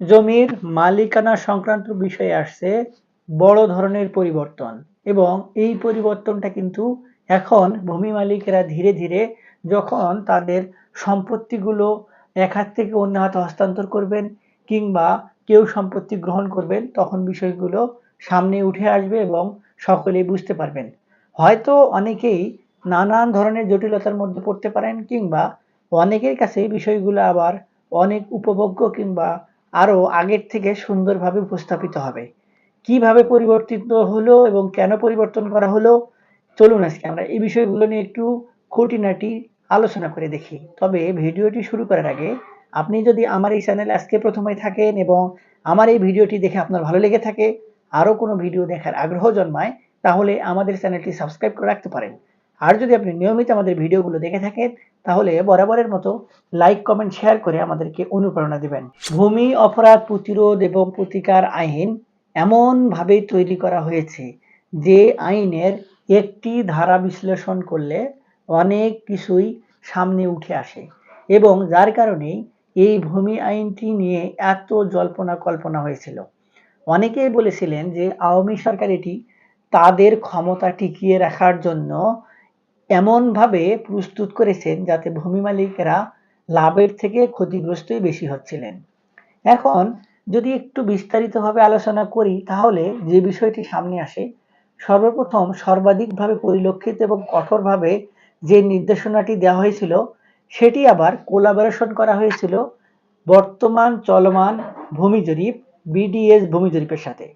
জমির মালিকানা সংক্রান্ত বিষয়ে আসছে বড় ধরনের পরিবর্তন এবং এই পরিবর্তনটা কিন্তু এখন ভূমি মালিকেরা ধীরে ধীরে যখন তাদের সম্পত্তিগুলো এক হাত থেকে অন্য হাতে হস্তান্তর করবেন কিংবা কেউ সম্পত্তি গ্রহণ করবেন, তখন বিষয়গুলো সামনে উঠে আসবে এবং সকলেই বুঝতে পারবেন। হয়তো অনেকেই নানান ধরনের জটিলতার মধ্যে পড়তে পারেন কিংবা অনেকের কাছে বিষয়গুলো আবার অনেক উপভোগ্য কিংবা আরও আগের থেকে সুন্দরভাবে উপস্থাপিত হবে। কীভাবে পরিবর্তিত হলো এবং কেন পরিবর্তন করা হলো? চলুন আজকে আমরা এই বিষয়গুলো নিয়ে একটু খুঁটিনাটি আলোচনা করে দেখি। তবে ভিডিওটি শুরু করার আগে আপনি যদি আমার এই চ্যানেল আজকে প্রথমে থাকেন এবং আমার এই ভিডিওটি দেখে আপনার ভালো লেগে থাকে, আরও কোনো ভিডিও দেখার আগ্রহ জন্মায়, তাহলে আমাদের চ্যানেলটি সাবস্ক্রাইব করে রাখতে পারেন। আর যদি আপনি নিয়মিত আমাদের ভিডিওগুলো দেখে থাকেন তাহলে বরাবরের মতো লাইক কমেন্ট শেয়ার করে আমাদেরকে অনুপ্রেরণা দিবেন। ভূমি, অপরাধ, প্রতিরোধ এবং প্রতিকার আইন এমনভাবেই তৈরি করা হয়েছে যে আইনের একটি ধারা বিশ্লেষণ করলে অনেক কিছুই সামনে উঠে আসে এবং যার কারণেই এই ভূমি আইনটি নিয়ে এত জল্পনা কল্পনা হয়েছিল। অনেকেই বলেছিলেন যে আওয়ামী সরকার এটি তাদের ক্ষমতা টিকিয়ে রাখার জন্য এমনভাবে প্রস্তুত করেছেন যাতে ভূমি মালিকেরা লাভের থেকে ক্ষতিগ্রস্তই বেশি হচ্ছিলেন। এখন যদি একটু বিস্তারিতভাবে আলোচনা করি, তাহলে যে বিষয়টি সামনে আসে, সর্বপ্রথম সর্বাধিকভাবে পরিলক্ষিত এবং কঠোরভাবে যে নির্দেশনাটি দেওয়া হয়েছিল, সেটি আবার কোলাবোরেশন করা হয়েছিল বর্তমান চলমান ভূমি জরিপ, বিডিএস ভূমি জরিপের সাথে।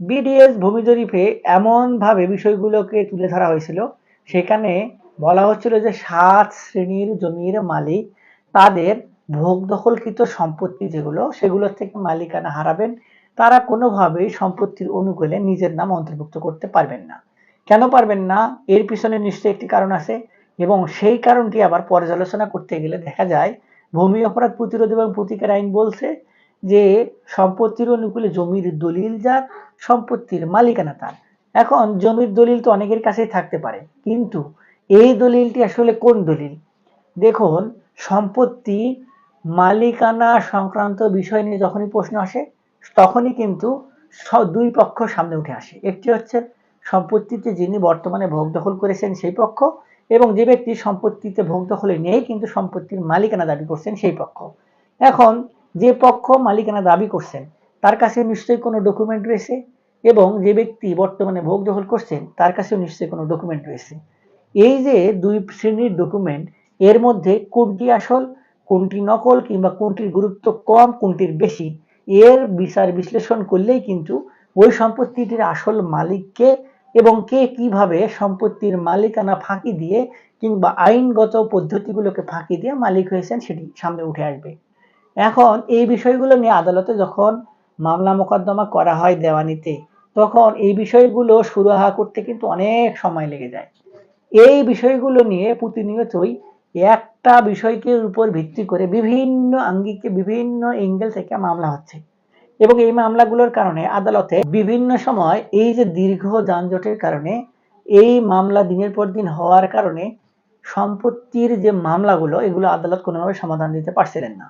বিডিএস ভূমি জরিপে এমনভাবে বিষয়গুলোকে তুলে ধরা হয়েছিল সেখানে বলা হচ্ছিল যে সাত শ্রেণির জমির মালিক তাদের ভোগ দখলকৃত সম্পত্তি যেগুলো সেগুলোর থেকে মালিকানা হারাবেন। তারা কোনোভাবেই সম্পত্তির অনুকূলে নিজের নাম অন্তর্ভুক্ত করতে পারবেন না। কেন পারবেন না? এর পিছনে নিশ্চয়ই একটি কারণ আছে এবং সেই কারণটি আবার পর্যালোচনা করতে গেলে দেখা যায়, ভূমি অপরাধ প্রতিরোধ এবং প্রতিকার আইন বলছে যে সম্পত্তির অনুকূলে জমির দলিল যার, সম্পত্তির মালিকানা তার। এখন জমির দলিল তো অনেকের কাছেই থাকতে পারে, কিন্তু এই দলিলটি আসলে কোন দলিল? দেখুন, সম্পত্তি মালিকানা সংক্রান্ত বিষয় নিয়ে যখনই প্রশ্ন আসে, তখনই কিন্তু দুই পক্ষ সামনে উঠে আসে। একটি হচ্ছে সম্পত্তিতে যিনি বর্তমানে ভোগ দখল করেছেন সেই পক্ষ, এবং যে ব্যক্তি সম্পত্তিতে ভোগ দখলে নেই, কিন্তু সম্পত্তির মালিকানা দাবি করছেন সেই পক্ষ। এখন যে পক্ষ মালিকানা দাবি করছেন, তার কাছে নিশ্চয়ই কোনো ডকুমেন্ট রয়েছে? এবং যে ব্যক্তি বর্তমানে ভোগ দখল করছেন, তার কাছেও নিশ্চয়ই কোনো ডকুমেন্ট রয়েছে। এই যে দুই শ্রেণির ডকুমেন্ট এর মধ্যে কোনটি আসল, কোনটি নকল কিংবা কোনটির গুরুত্ব কম, কোনটির বেশি, এর বিচার বিশ্লেষণ করলেই কিন্তু ওই সম্পত্তিটির আসল মালিককে এবং কে কীভাবে সম্পত্তির মালিকানা ফাঁকি দিয়ে কিংবা আইনগত পদ্ধতিগুলোকে ফাঁকি দিয়ে মালিক হয়েছেন সেটি সামনে উঠে আসবে। এখন এই বিষয়গুলো নিয়ে আদালতে যখন মামলা মোকদ্দমা করা হয় দেওয়ানিতে তখন এই বিষয়গুলো সুরাহা করতে কিন্তু অনেক সময় লেগে যায়। এই বিষয়গুলো নিয়ে প্রতিনিয়তই একটা বিষয়কে উপর ভিত্তি করে বিভিন্ন আঙ্গিকে, বিভিন্ন এঙ্গেল থেকে মামলা হচ্ছে। এবং এই মামলাগুলোর কারণে আদালতে বিভিন্ন সময় এই যে দীর্ঘ যানজটের কারণে, এই মামলা দিনের পর দিন হওয়ার কারণে সম্পত্তির যে মামলাগুলো, এগুলো আদালত কোনোভাবে সমাধান দিতে পারছিলেন না।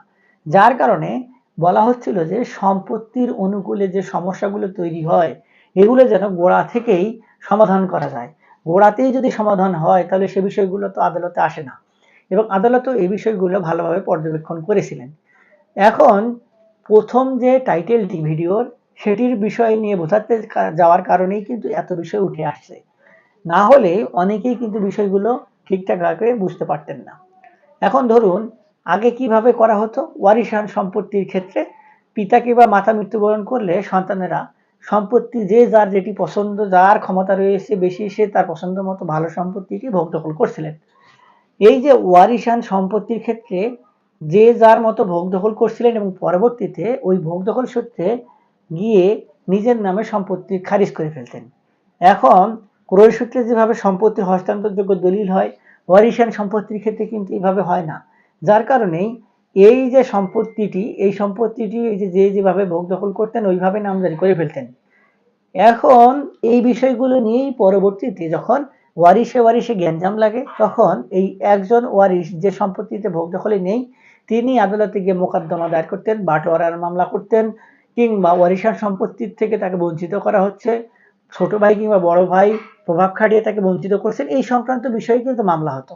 যার কারণে বলা হচ্ছিল যে সম্পত্তির অনুকূলে যে সমস্যাগুলো তৈরি হয় এগুলো যেন গোড়া থেকেই সমাধান করা যায়। গোড়াতেই যদি সমাধান হয়, তাহলে সে বিষয়গুলো তো আদালতে আসে না। এবং আদালতও এই বিষয়গুলো ভালোভাবে পর্যবেক্ষণ করেছিলেন। এখন প্রথম যে টাইটেলটি ভিডিওর সেটির বিষয় নিয়ে বোঝাতে যাওয়ার কারণেই কিন্তু এত বিষয় উঠে আসছে। না হলে অনেকেই কিন্তু বিষয়গুলো ঠিকঠাকভাবে বুঝতে পারতেন না। এখন ধরুন, আগে কীভাবে করা হতো? ওয়ারিশান সম্পত্তির ক্ষেত্রে পিতা কিংবা মাতা মৃত্যুবরণ করলে সন্তানেরা সম্পত্তি যে যার যেটি পছন্দ, যার ক্ষমতা রয়েছে বেশি, সে তার পছন্দ মতো ভালো সম্পত্তিটি ভোগ দখল করছিলেন। এই যে ওয়ারিশান সম্পত্তির ক্ষেত্রে যে যার মতো ভোগ দখল করছিলেন এবং পরবর্তীতে ওই ভোগ দখল সূত্রে গিয়ে নিজের নামে সম্পত্তি খারিজ করে ফেলতেন। এখন ক্রয় সূত্রে যেভাবে সম্পত্তির হস্তান্তরযোগ্য দলিল হয়, ওয়ারিশান সম্পত্তির ক্ষেত্রে কিন্তু এভাবে হয় না। যার কারণেই এই যে সম্পত্তিটি, এই সম্পত্তিটি এই যে যে যেভাবে ভোগ দখল করতেন, ওইভাবে নামজারি করে ফেলতেন। এখন এই বিষয়গুলো নিয়েই পরবর্তীতে যখন ওয়ারিশে ওয়ারিশে গ্যাঞ্জাম লাগে, তখন এই একজন ওয়ারিশ যে সম্পত্তিতে ভোগ দখলে নেই, তিনি আদালতে গিয়ে মোকদ্দমা দায়ের করতেন, বাটোয়ারার মামলা করতেন, কিংবা ওয়ারিশান সম্পত্তির থেকে তাকে বঞ্চিত করা হচ্ছে, ছোট ভাই কিংবা বড় ভাই প্রভাব খাটিয়ে তাকে বঞ্চিত করছেন, এই সংক্রান্ত বিষয়ে কিন্তু মামলা হতো।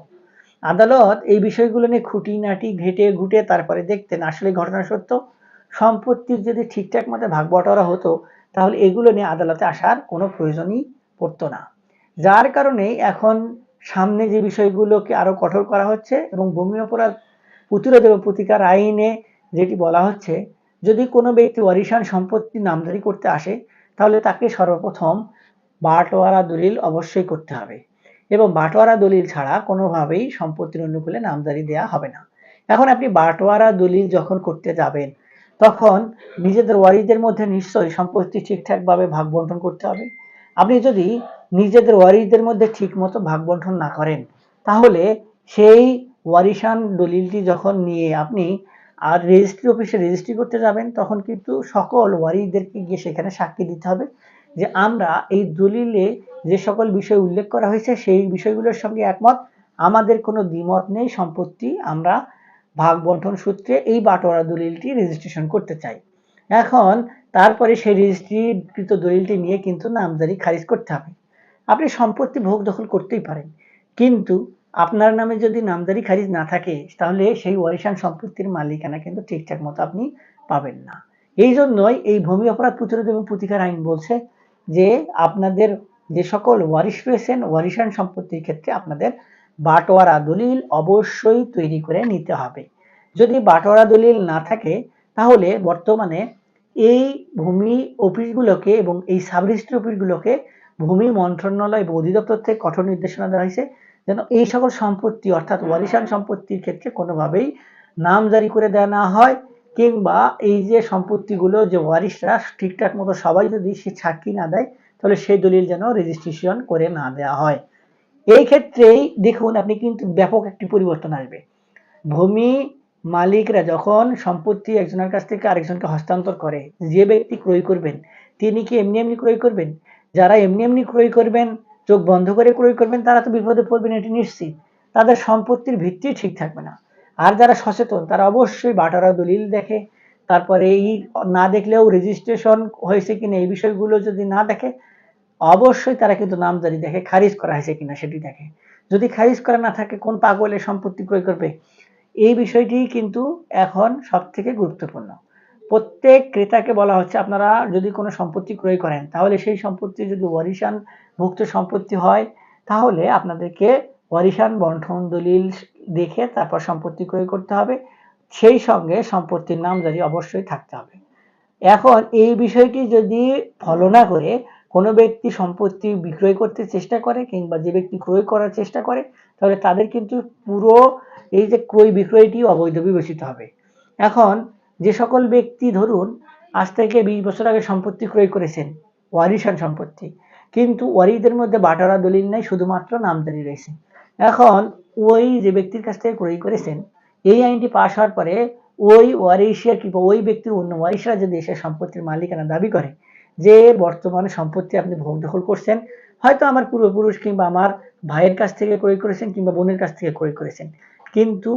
আদালত এই বিষয়গুলো নিয়ে খুঁটিনাটি ঘেটে ঘুটে তারপরে দেখতেন, আসলে ঘটনা সত্য? সম্পত্তির যদি ঠিকঠাক মতো ভাগ বটোয়ারা হতো, তাহলে এগুলো নিয়ে আদালতে আসার কোনো প্রয়োজনই পড়তো না। যার কারণে এখন সামনে যে বিষয়গুলোকে আরও কঠোর করা হচ্ছে এবং ভূমি অপরাধ প্রতিরোধ এবং প্রতিকার আইনে যেটি বলা হচ্ছে, যদি কোনো ব্যক্তি ওয়ারিশান সম্পত্তি নামজারি করতে আসে, তাহলে তাকে সর্বপ্রথম বাটোয়ারা দলিল অবশ্যই করতে হবে। এবং বাটোয়ারা দলিল ছাড়া কোনোভাবেই সম্পত্তির অনুকূলে নামজারি দেওয়া হবে না। এখন আপনি বাটোয়ারা দলিল যখন করতে যাবেন, তখন নিজেদের ওয়ারিদের মধ্যে নিশ্চয়ই সম্পত্তি ঠিকঠাকভাবে ভাগ বন্টন করতে হবে। আপনি যদি নিজেদের ওয়ারিসদের মধ্যে ঠিকমতো ভাগ বন্টন না করেন, তাহলে সেই ওয়ারিশান দলিলটি যখন নিয়ে আপনি আর রেজিস্ট্রি অফিসে রেজিস্ট্রি করতে যাবেন, তখন কিন্তু সকল ওয়ারিসদেরকে গিয়ে সেখানে সাক্ষী দিতে হবে। যে আমরা এই দলিলে যে সকল বিষয় উল্লেখ করা হয়েছে, সেই বিষয়গুলোর সঙ্গে একমত। আমাদের কোনো দ্বিমত নেই, সম্পত্তি আমরা ভাগ বন্টন সূত্রে এই বাটোয়ারা দলিলটি রেজিস্ট্রেশন করতে চাই। এখন তারপরে সেই রেজিস্ট্রিকৃত দলিলটি নিয়ে কিন্তু নামজারি খারিজ করতে হবে। আপনি সম্পত্তি ভোগ দখল করতেই পারেন। কিন্তু আপনার নামে যদি নামজারি খারিজ না থাকে, তাহলে সেই ওয়ারিশান সম্পত্তির মালিকানা কিন্তু ঠিকঠাক মতো আপনি পাবেন না। এই জন্যই এই ভূমি অপরাধ প্রতিরোধ এবং প্রতিকার আইন বলছে যে আপনাদের যে সকল ওয়ারিশ রয়েছেন ওয়ারিশান সম্পত্তির ক্ষেত্রে আপনাদের বাটোয়ারা দলিল অবশ্যই তৈরি করে নিতে হবে। যদি বাটোয়ারা দলিল না থাকে, তাহলে বর্তমানে এই ভূমি অফিসগুলোকে এবং এই সাব রেজিস্ট্রি অফিসগুলোকে ভূমি মন্ত্রণালয় এবং অধিদপ্তর থেকে কঠোর নির্দেশনা দেওয়া হয়েছে যেন এই সকল সম্পত্তি অর্থাৎ ওয়ারিশান সম্পত্তির ক্ষেত্রে কোনোভাবেই নাম জারি করে দেওয়া না হয়। কিংবা এই যে সম্পত্তিগুলো যে ওয়ারিশরা ঠিকঠাক মতো সবাই যদি সে সাক্ষী না দেয়, তাহলে সেই দলিল যেন রেজিস্ট্রেশন করে না দেওয়া হয়। এই ক্ষেত্রেই দেখুন আপনি কিন্তু ব্যাপক একটি পরিবর্তন আসবে। ভূমি মালিকরা যখন সম্পত্তি একজনের কাছ থেকে আরেকজনকে হস্তান্তর করে, যে ব্যক্তি ক্রয় করবেন, তিনি কি এমনি এমনি ক্রয় করবেন? যারা এমনি এমনি ক্রয় করবেন, চোখ বন্ধ করে ক্রয় করবেন, তারা তো বিপদে পড়বেন, এটি নিশ্চিত। তাদের সম্পত্তির ভিত্তি ঠিক থাকবে না। আর যারা সচেতন, তারা অবশ্যই বাটারা দলিল দেখে। তারপরে এই না দেখলেও রেজিস্ট্রেশন হয়েছে কিনা, এই বিষয়গুলো যদি না দেখে, অবশ্যই তারা কিন্তু নামজারি দেখে, খারিজ করা হয়েছে কিনা সেটি দেখে। যদি খারিজ করা না থাকে, কোন পাগলে সম্পত্তি ক্রয় করবে? এই বিষয়টি কিন্তু এখন সব থেকে গুরুত্বপূর্ণ। প্রত্যেক ক্রেতাকে বলা হচ্ছে, আপনারা যদি কোনো সম্পত্তি ক্রয় করেন, তাহলে সেই সম্পত্তি যদি ওয়ারিশান ভুক্ত সম্পত্তি হয়, তাহলে আপনাদেরকে ওয়ারিশান বন্ঠন দলিল দেখে তারপর সম্পত্তি ক্রয় করতে হবে। সেই সঙ্গে সম্পত্তির নাম জারি অবশ্যই থাকতে হবে। এখন এই বিষয়টি যদি ফলো না করে কোনো ব্যক্তি সম্পত্তি বিক্রয় করতে চেষ্টা করে কিংবা যে ব্যক্তি ক্রয় করার চেষ্টা করে, তাহলে তাদের কিন্তু পুরো এই যে ক্রয় বিক্রয়টি অবৈধ বিবেচিত হবে। এখন যে সকল ব্যক্তি ধরুন, আজ থেকে বিশ বছর আগে সম্পত্তি ক্রয় করেছেন, ওয়ারিশান সম্পত্তি, কিন্তু ওয়ারিদের মধ্যে বাটারা দলিল নাই, শুধুমাত্র নামদারি রয়েছে। এখন ওই যে ব্যক্তির কাছ থেকে ক্রয় করেছেন, এই আইনটি পাশ হওয়ার পরে ওই ওয়ারিশিয়া কিংবা ওই ব্যক্তির অন্য ওয়ারিশরা যদি এসে সম্পত্তির মালিকানা দাবি করে যে বর্তমানে সম্পত্তি আপনি ভোগ দখল করছেন। হয়তো আমার পূর্বপুরুষ কিংবা আমার ভাইয়ের কাছ থেকে ক্রয় করেছেন কিংবা বোনের কাছ থেকে ক্রয় করেছেন। কিন্তু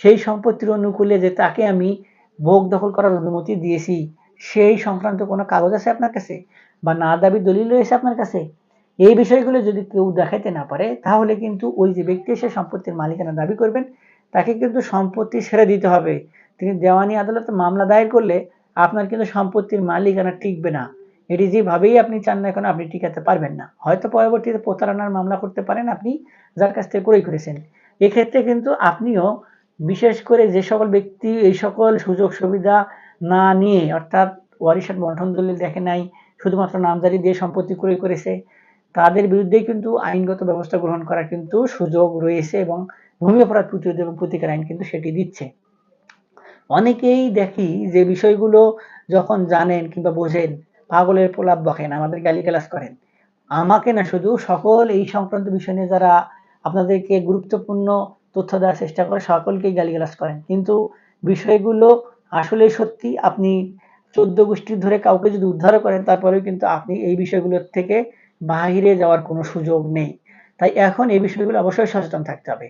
সেই সম্পত্তির অনুকূলে যে তাকে আমি ভোগ দখল করার অনুমতি দিয়েছি, সেই সংক্রান্ত কোনো কাগজ আছে আপনার কাছে? বা না দাবি দলিল রয়েছে আপনার কাছে? এই বিষয়গুলো যদি কেউ দেখাইতে না পারে, তাহলে কিন্তু ওই যে ব্যক্তি এসে সম্পত্তির মালিকানা দাবি করবেন, তাকে কিন্তু সম্পত্তি ছেড়ে দিতে হবে। তিনি দেওয়ানি আদালতে মামলা দায়ের করলে আপনার কিন্তু সম্পত্তির মালিকানা টিকবে না। এটি যেভাবেই আপনি চান না এখন আপনি টিকাতে পারবেন না। হয়তো পরবর্তীতে প্রতারণার মামলা করতে পারেন আপনি, যার কাছ থেকে ক্রয় করেছেন। এক্ষেত্রে কিন্তু আপনিও বিশেষ করে যে সকল ব্যক্তি, এই সকল সুযোগ সুবিধা না নিয়ে, অর্থাৎ ওয়ারিশান বন্টন দলিল দেখে নাই, শুধুমাত্র নামজারি দিয়ে সম্পত্তি ক্রয় করেছে তাদের বিরুদ্ধেই কিন্তু আইনগত ব্যবস্থা গ্রহণ করার কিন্তু সুযোগ রয়েছে এবং ভূমি অপরাধ প্রতিরোধ এবং প্রতিকার আইন কিন্তু সেটি দিচ্ছে। অনেকেই দেখি যে বিষয়গুলো যখন জানেন কিংবা বোঝেন, পাগলের প্রলাপ বকেন আমাদের গালিগালাজ করেন। আমাকে না, শুধু সকল এই সংক্রান্ত বিষয় নিয়ে যারা আপনাদেরকে গুরুত্বপূর্ণ তথ্য দেওয়ার চেষ্টা করে, সকলকেই গালিগালাজ করেন। কিন্তু বিষয়গুলো আসলে সত্যি আপনি চোদ্দ গোষ্ঠীর ধরে কাউকে যদি উদ্ধার করেন, তারপরেও কিন্তু আপনি এই বিষয়গুলোর থেকে বাহিরে যাওয়ার কোনো সুযোগ নেই। তাই এখন এই বিষয়গুলো অবশ্যই সচেতন থাকতে হবে।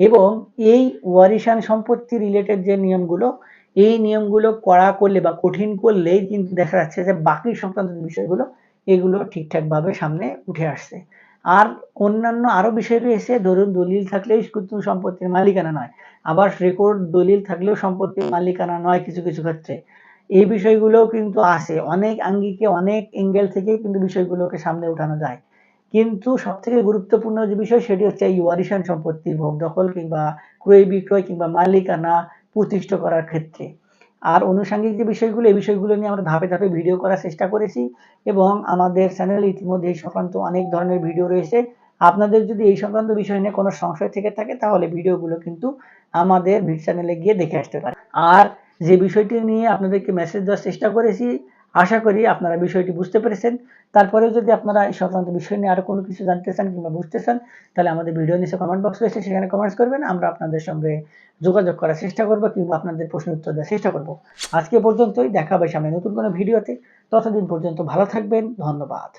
এবং এই ওয়ারিশান সম্পত্তি রিলেটেড যে নিয়মগুলো, এই নিয়মগুলো কড়া করলে বা কঠিন করলেই কিন্তু দেখা যাচ্ছে যে বাকি সংক্রান্ত বিষয়গুলো এগুলো ঠিকঠাকভাবে সামনে উঠে আসছে। আর অন্যান্য আরও বিষয় রয়েছে, ধরুন দলিল থাকলেই কিন্তু সম্পত্তির মালিকানা নয়, আবার রেকর্ড দলিল থাকলেও সম্পত্তির মালিকানা নয় কিছু কিছু ক্ষেত্রে। এই বিষয়গুলোও কিন্তু আছে অনেক আঙ্গিকে, অনেক এঙ্গেল থেকে কিন্তু বিষয়গুলোকে সামনে উঠানো যায়। কিন্তু সব থেকে গুরুত্বপূর্ণ যে বিষয়, সেটি হচ্ছে এই ওয়ারিশান সম্পত্তির ভোগ দখল কিংবা ক্রয় বিক্রয় কিংবা মালিকানা প্রতিষ্ঠা করার ক্ষেত্রে। আর আনুষঙ্গিক যে বিষয়গুলো, এই বিষয়গুলো নিয়ে আমরা ধাপে ধাপে ভিডিও করার চেষ্টা করেছি এবং আমাদের চ্যানেলে ইতিমধ্যে এই সংক্রান্ত অনেক ধরনের ভিডিও রয়েছে। আপনাদের যদি এই সংক্রান্ত বিষয় নিয়ে কোনো সংশয় থেকে থাকে, তাহলে ভিডিওগুলো কিন্তু আমাদের ভিড চ্যানেলে গিয়ে দেখে আসতে পারেন। আর যে বিষয়টি নিয়ে আপনাদেরকে মেসেজ দেওয়ার চেষ্টা করেছি, আশা করি আপনারা বিষয়টি বুঝতে পেরেছেন। তারপরেও যদি আপনারা এই সংক্রান্ত বিষয় নিয়ে আরও কোনো কিছু জানতে চান কিংবা বুঝতে চান, তাহলে আমাদের ভিডিও নিচে কমেন্ট বক্স রয়েছে, সেখানে কমেন্টস করবেন। আমরা আপনাদের সঙ্গে যোগাযোগ করার চেষ্টা করব কিংবা আপনাদের প্রশ্ন উত্তর দেওয়ার চেষ্টা করব। আজকে পর্যন্তই, দেখা হবে সামনে নতুন কোনো ভিডিওতে ততদিন পর্যন্ত ভালো থাকবেন, ধন্যবাদ।